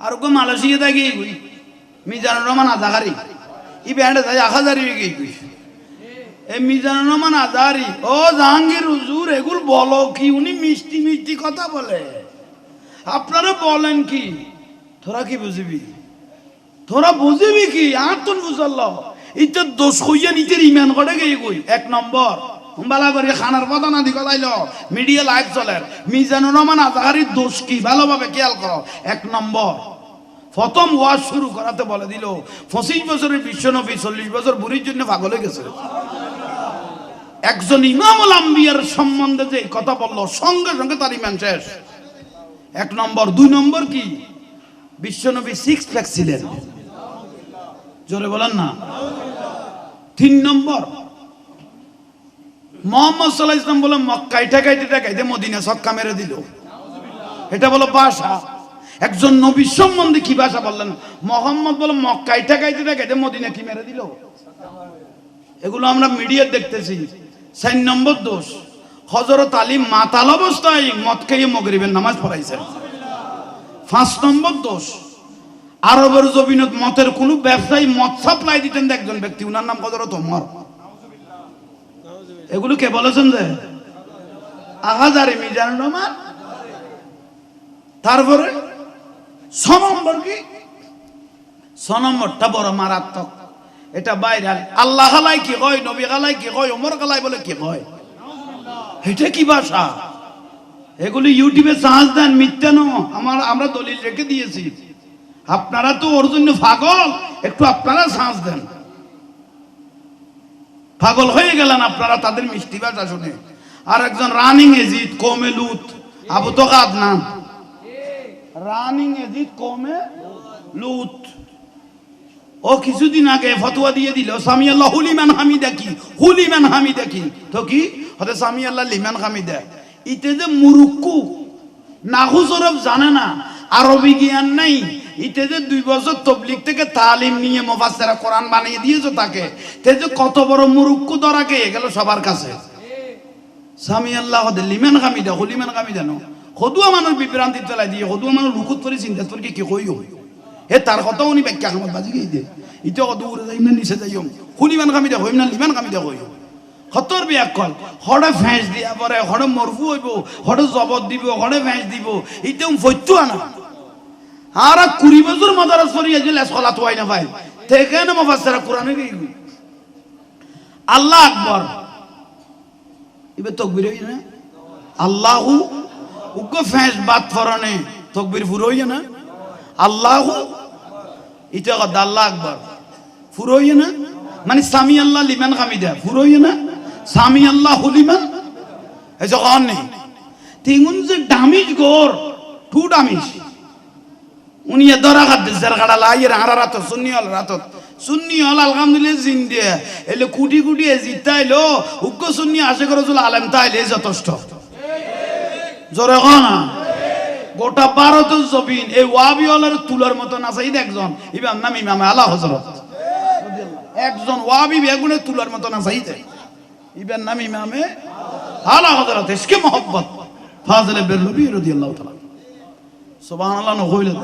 আর ওকে Malaysia গিয়ে গই মিজানুর রহমান আজাহারি। ই ব্যান্ডে তাই আহাজারি গিয়ে গই এ মিজানুর রহমান আজাহারি, ও জাহাঙ্গীর হুজুর, এগুলো বলো কি? উনি মিষ্টি মিষ্টি কথা বলে। আপনারা বলেন কি? তোরা কি বুঝবি? তোরা বুঝবি কি? আর তোর বুঝল। ইতে দোষ হইয়া নিজের ইমান করে গিয়ে কই? এক নম্বর। বালা করে খানার পতা না দিকে লাইল মিডিয়া চলে। মিজানুর রহমান আজাহারির দোষ কি? ভালোভাবে খেয়াল করো। এক নম্বর, প্রথম ওয়াজ শুরু করাতে বলে দিল, পঁচিশ বছরের বিশ্ব নবী, চল্লিশ বছর বুড়ির জন্য পাগল হয়ে গেছে। একজন ইমামুল আম্বিয়ার সম্বন্ধে যে কথা বলল, সঙ্গে সঙ্গে তার ইমান শেষ। এক নম্বর, দুই নম্বর কি? বিশ্বনবী সিক্স প্যাক ছিলেন। জোরে বলেন না। তিন নম্বর মোহাম্মদ সাল্লাহ ইসলাম বলে মক্কাই ঠেকাইতে ঠেকাইতে মদিনা ছক্কা মেরে দিল। এটা বলো ভাষা। একজন নবী সম্বন্ধে কি ভাষা বললেন? মোহাম্মদ বলে মক্কাই ঠেকাইতে ঠেকাইতে মদিনা কি মেরে দিল? এগুলো আমরা মিডিয়া দেখতেছি। চার নম্বর দোষ হজরত আলী মাতাল অবস্থায় মদ খেয়ে মগরিবের নামাজ পড়াইছেন পাঁচ নম্বর দোষ, আরবের জবিনত মতের কোন ব্যবসায়ী মদ সাপ্লাই দিতেন একজন ব্যক্তি। উনার নাম হজরত ওমর। এগুলো কে বলেছেন যে, আহাজারে মিজান রহমান, তারপরে ছ নম্বর কি? ছ নম্বরটা বড় মারাত্মক। এটা বাইরে আল্লাহ গালাই কি কয়, নবী গালাই কি কয়, ওমর গালাই বলে কি কয়? এটা কি ভাষা? এগুলি ইউটিউবে চার্জ দেন, মিথ্যা নো আমার আমরা দলিল রেখে দিয়েছি। আপনারা তো ওর জন্য পাগল। একটু আপনারা চার্জ দেন। পাগল হয়ে গেলেন আপনারা তাদের মিষ্টি ভাষা শুনে। আর একজন রানিং এজিদ কমে লুত। আবু তো কাদ নাম রানিং এজিদ কমে লুত। ও কিছুদিন আগে ফতোয়া দিয়ে দিল সামি আল্লাহ হুলিমান হামিদা কি? হুলিমান হামিদা কি? তো কি? হতে সামি আল্লাহ লিমান হামিদা। ইতে যে মুরুক্কু নাহু সরব জানে না, আরবি জ্ঞান নাই ইতে যে দুই বছর তবলিক থেকে তালিম নিয়ে মোফাসেরা কোরআন বানিয়ে দিয়েছ তাকে, তে যে কত বড় মুরুক্কু ধরা কে গেল সবার কাছে। সামি আল্লাহ লিমান হামিদা হুলিমান হামিদা নো সদুয়া মানুষ বিভ্রান্তি পেলাই দিয়ে সদুয়া মানুষ লুকুত করে চিন্তা করে কি কইও হে, তার কথা উনি ব্যাখ্যা কামত বাজি গিয়ে দে ইটো কত উড়ে যাই না নিচে যাইম খুলিমান কামি হইম না লিমান কামি দে হইম হতর বিয়া কল, হড়ে ফেঁস দিয়া পরে, হড়ে মরফু হইব, হড়ে জবত দিব, হড়ে ফেঁস দিব ইতেও ফৈত্য আনা আর কুড়ি বছর মাদারাস করিয়া যে লেসকলা তোয়াই না ভাই। থেকে না মাফাসেরা কোরআনে আল্লাহ আকবর। এবার তকবির হই না? আল্লাহু উগ্র ফেঁস বাদ ফরনে তকবির ফুর হই না? আল্লাহ, এটা কথা আল্লাহ আকবর। ফুরোইয়ে না? মানে সামি আল্লাহ লিমান খামিদা ফুরোইয়ে না? সামি আল্লাহ হুলিমান এই যখন নেই তিগুন যে ডামিজ গোর টু ডামিজ উনি দরা খাদ্য জার গাড়া লাইয়ের হারা রাত সুন্নি হল রাত সুন্নি হল, আলহামদুলিল্লাহ, জিন দিয়ে। এলে কুটি কুটি জিতাইলো উগ্র সুন্নি আশে করে চলে আলেম তাইলে যথেষ্ট। জোরে না? গোটা ভারতের জবিন এই ওয়াবি হলের তুলার মতো এই একজন, ইমাম নাম ইমাম আলা হজরত একজন ওয়াবি বেগুনে তুলার মতো না চাইতে ইবেন নাম ইমামে আলা হজরত ইসকে মোহব্বত। ফাজলে বেরলবি রাদিয়াল্লাহু তাআলা। সুবহানাল্লাহ নকইলে